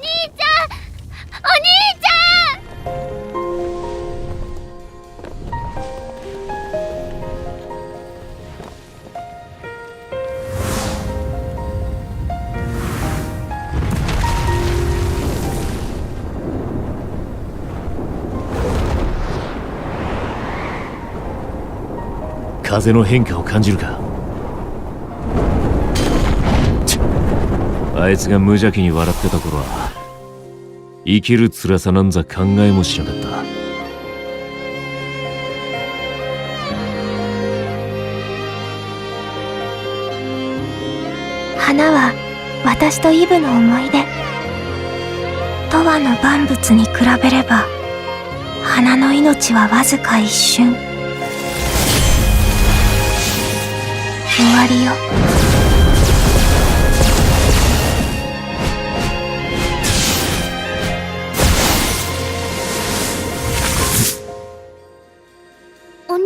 兄ちゃん。お兄ちゃん。風の変化を感じるか。あいつが無邪気に笑ってた頃は生きる辛さなんざ考えもしなかった。花は私とイブの思い出。とわの万物に比べれば花の命はわずか一瞬。終わりよ。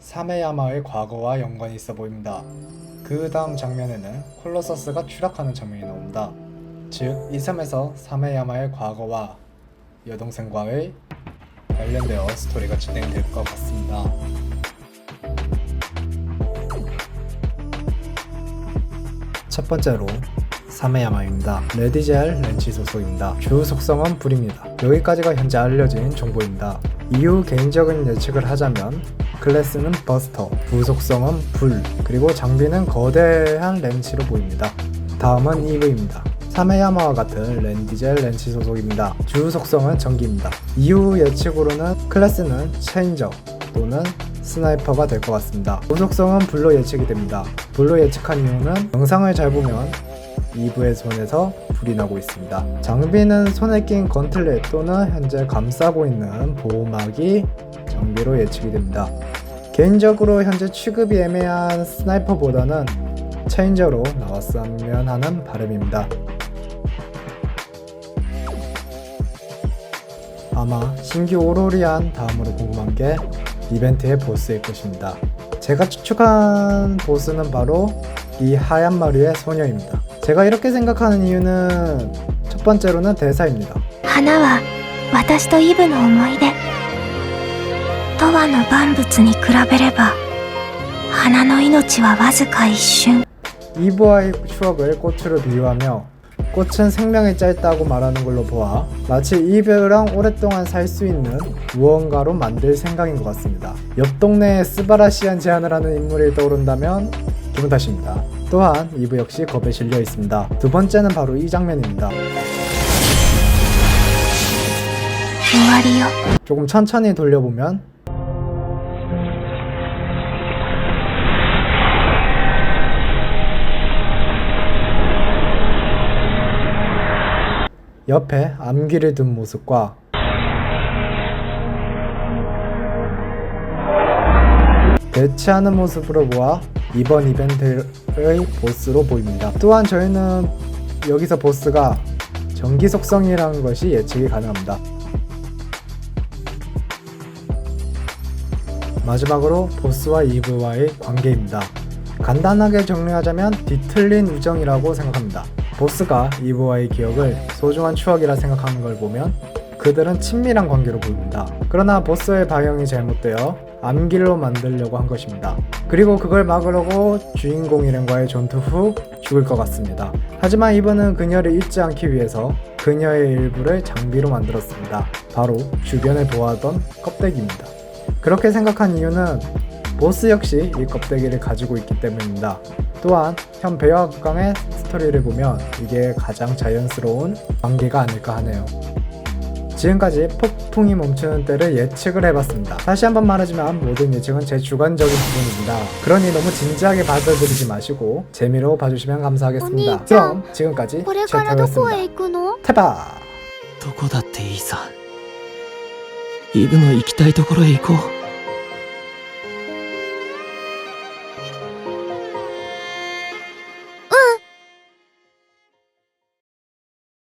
사메야마의 과거와 연관이 있어 보입니다. 그 다음 장면에는 콜로서스가 추락하는 장면이 나옵니다. 즉, 이 섬에서 사메야마의 과거와 여동생과의 관련되어 스토리가 진행될 것 같습니다. 첫 번째로 사메야마입니다. 레디젤 렌치 소속입니다. 주 속성은 불입니다. 여기까지가 현재 알려진 정보입니다. 이후 개인적인 예측을 하자면 클래스는 버스터, 부속성은 불, 그리고 장비는 거대한 렌치로 보입니다. 다음은 이브입니다. 사메야마와 같은 랜디젤 렌치 소속입니다. 주 속성은 전기입니다. 이후 예측으로는 클래스는 체인저 또는 스나이퍼가 될 것 같습니다. 부속성은 불로 예측이 됩니다. 불로 예측한 이유는 영상을 잘 보면 이브의 손에서 불이 나고 있습니다. 장비는 손에 낀 건틀렛 또는 현재 감싸고 있는 보호막이 장비로 예측이 됩니다. 개인적으로 현재 취급이 애매한 스나이퍼보다는 체인저로 나왔으면 하는 바람입니다. 아마 신규 오로리안 다음으로 궁금한 게 이벤트의 보스일 것입니다. 제가 추측한 보스는 바로 이 하얀 머리의 소녀입니다. 제가 이렇게 생각하는 이유는 첫 번째로는 대사입니다. 花は私とイブの思い出とわの万物に比べれば花の命はわずか一瞬 이브와의 추억을 꽃으로 비유하며 꽃은 생명이 짧다고 말하는 걸로 보아 마치 이브랑 오랫동안 살 수 있는 무언가로 만들 생각인 것 같습니다. 옆 동네에 스바라시한 제안을 하는 인물이 떠오른다면 기분 탓입니다. 또한 이브 역시 겁에 질려 있습니다. 두 번째는 바로 이 장면입니다. 조금 천천히 돌려보면 옆에 암기를 둔 모습과 대치하는 모습으로 보아 이번 이벤트의 보스로 보입니다. 또한 저희는 여기서 보스가 전기 속성이라는 것이 예측이 가능합니다. 마지막으로 보스와 이브와의 관계입니다. 간단하게 정리하자면 뒤틀린 우정이라고 생각합니다. 보스가 이브와의 기억을 소중한 추억이라 생각하는 걸 보면 그들은 친밀한 관계로 보입니다. 그러나 보스의 방향이 잘못되어 암길로 만들려고 한 것입니다. 그리고 그걸 막으려고 주인공 일행과의 전투 후 죽을 것 같습니다. 하지만 이브는 그녀를 잊지 않기 위해서 그녀의 일부를 장비로 만들었습니다. 바로 주변을 보호하던 껍데기입니다. 그렇게 생각한 이유는 보스 역시 이 껍데기를 가지고 있기 때문입니다. 또한 현 배화극강의 스토리를 보면 이게 가장 자연스러운 관계가 아닐까 하네요. 지금까지 폭풍이 멈추는 때를 예측을 해봤습니다. 다시 한번 말하지만 모든 예측은 제 주관적인 부분입니다. 그러니 너무 진지하게 받아들이지 마시고 재미로 봐주시면 감사하겠습니다. 언니, 그럼 지금까지 これからどこへ 제타였습니다. 行くの 태바! どこだっていいさイブの行きたいところへ行こう